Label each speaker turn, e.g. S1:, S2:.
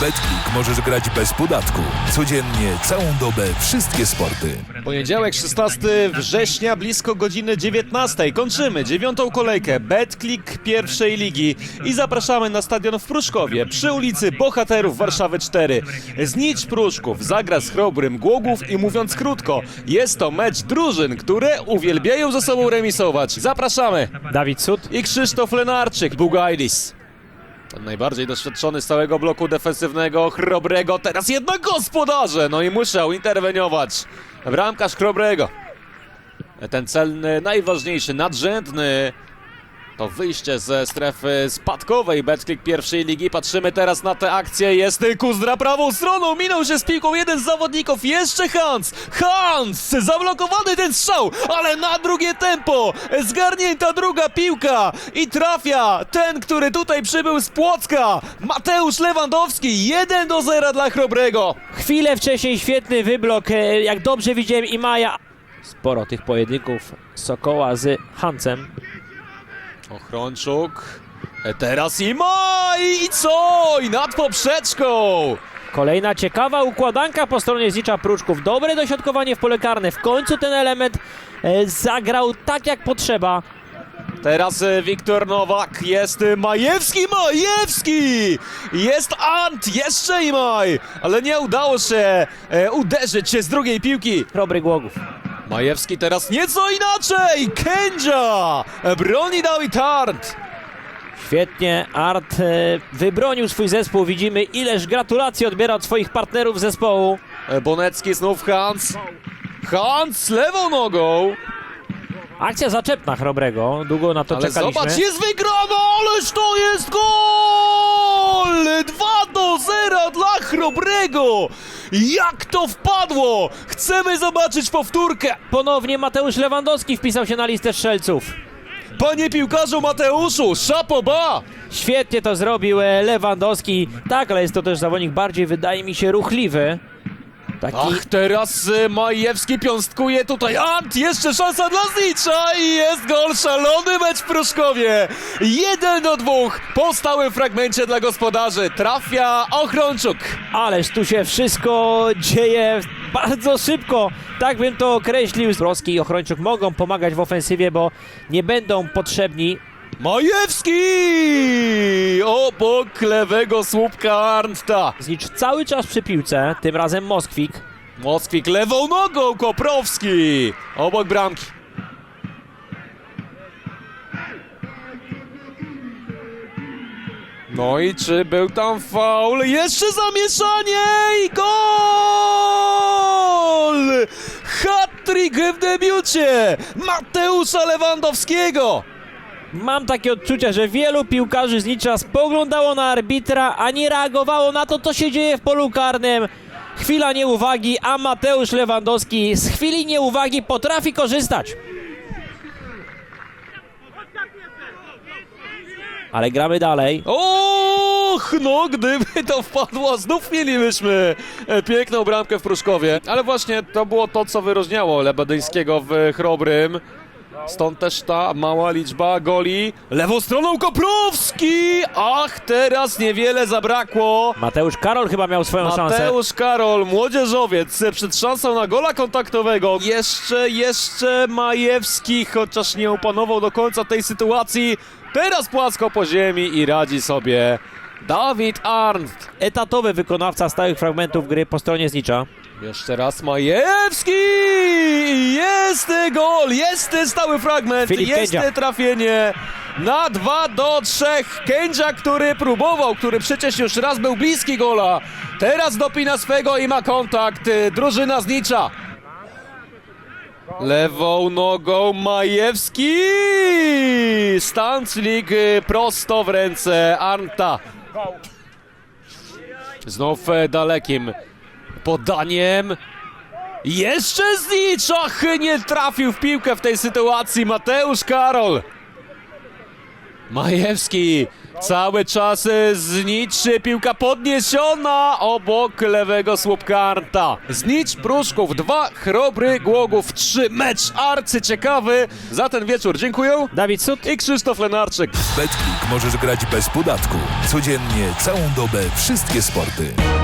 S1: BetClick możesz grać bez podatku. Codziennie, całą dobę, wszystkie sporty.
S2: Poniedziałek 16 września, blisko godziny 19. Kończymy dziewiątą kolejkę BetClick pierwszej ligi i zapraszamy na stadion w Pruszkowie przy ulicy Bohaterów Warszawy 4. Znicz Pruszków zagra z Chrobrym Głogów i mówiąc krótko, jest to mecz drużyn, które uwielbiają ze sobą remisować. Zapraszamy!
S3: Dawid Sud.
S2: i Krzysztof Lenarczyk, Bugailis. Ten najbardziej doświadczony z całego bloku defensywnego, Chrobrego, teraz jednak gospodarze, no i musiał interweniować. Bramkarz Chrobrego. Ten celny, najważniejszy, nadrzędny to wyjście ze strefy spadkowej Betclick pierwszej ligi. Patrzymy teraz na tę akcję. Jest Kuzdra prawą stroną. Minął się z piłką jeden z zawodników. Jeszcze Hans. Hans! Zablokowany ten strzał, ale na drugie tempo. Zgarnięta druga piłka i trafia ten, który tutaj przybył z Płocka. Mateusz Lewandowski. 1 do 0 dla Chrobrego.
S3: Chwilę wcześniej świetny wyblok, e, jak dobrze widziałem i Maja. Sporo tych pojedynków Sokoła z Hancem.
S2: Ochrączuk. E, Teraz i ma i co? I nad poprzeczką.
S3: Kolejna ciekawa układanka po stronie Znicza Pruczków. Dobre dośrodkowanie w pole karne. W końcu ten element e, zagrał tak jak potrzeba.
S2: Teraz e, Wiktor Nowak, jest Majewski, Majewski! Jest Ant, jeszcze i Maj! Ale nie udało się uderzyć się z drugiej piłki.
S3: Chrobry Głogów.
S2: Majewski teraz nieco inaczej! Kędzia! E, Broni Dawid Arndt!
S3: Świetnie, Art e, wybronił swój zespół. Widzimy ileż gratulacji odbiera od swoich partnerów zespołu.
S2: E, Bonecki znów Hans. Hans lewą nogą!
S3: Akcja zaczepna Chrobrego. Długo na to
S2: Ale
S3: czekaliśmy.
S2: zobacz, jest wygrana, ależ to jest gol! 2 do 0 dla Chrobrego! Jak to wpadło! Chcemy zobaczyć powtórkę!
S3: Ponownie Mateusz Lewandowski wpisał się na listę strzelców.
S2: Panie piłkarzu Mateuszu, szapoba!
S3: Świetnie to zrobił e, Lewandowski. Tak, ale jest to też zawodnik bardziej, wydaje mi się, ruchliwy. Taki
S2: Ach, teraz y, Majewski piąstkuje tutaj Ant, jeszcze szansa dla Znicza i jest gol, szalony mecz w Pruszkowie. 1 do 2 po stałym fragmencie dla gospodarzy. Trafia Ochrączuk.
S3: Ależ tu się wszystko dzieje bardzo szybko. Tak bym to określił. Roski i Ochrończuk mogą pomagać w ofensywie, bo nie będą potrzebni.
S2: Majewski! Obok lewego słupka Arnta.
S3: Znicz cały czas przy piłce, tym razem Moskwik.
S2: Moskwik lewą nogą, Koprowski. Obok bramki. No i czy był tam faul? Jeszcze zamieszanie i gol! Hat-trick w debiucie Mateusza Lewandowskiego.
S3: Mam takie odczucia, że wielu piłkarzy Znicza spoglądało na arbitra, a nie reagowało na to, co się dzieje w polu karnym. Chwila nieuwagi, a Mateusz Lewandowski z chwili nieuwagi potrafi korzystać. Ale gramy dalej.
S2: Och, no gdyby to wpadło, znów mielibyśmy e, piękną bramkę w Pruszkowie. Ale właśnie to było to, co wyróżniało Lebedyńskiego w Chrobrym. Stąd też ta mała liczba goli. Lewą stroną Koprowski! Ach, teraz niewiele zabrakło.
S3: Mateusz Karol chyba miał swoją szansę.
S2: Mateusz Karol, młodzieżowiec, przed szansą na gola kontaktowego. Jeszcze, jeszcze Majewski, chociaż nie opanował do końca tej sytuacji. Teraz płasko po ziemi i radzi sobie Dawid Arndt.
S3: Etatowy wykonawca stałych fragmentów gry po stronie Znicza.
S2: Jeszcze raz Majewski! Jest gol, jest stały fragment,
S3: Filip
S2: jest
S3: Kędzia.
S2: trafienie na 2 do 3. Kędzia, który próbował, który przecież już raz był bliski gola. Teraz dopina swego i ma kontakt. y, Drużyna znicza. Lewą nogą Majewski! Stanclik prosto w ręce Arnta. Znów e, dalekim podaniem. Jeszcze Zniczach nie trafił w piłkę w tej sytuacji Mateusz Karol. Majewski Cały czas zniczy, piłka podniesiona obok lewego słupkarta. Znicz, Pruszków 2, Chrobry, Głogów 3. Mecz arcyciekawy. Za ten wieczór dziękuję
S3: Dawid Sut.
S2: i Krzysztof Lenarczyk.
S1: W BetClick możesz grać bez podatku. Codziennie, całą dobę, wszystkie sporty.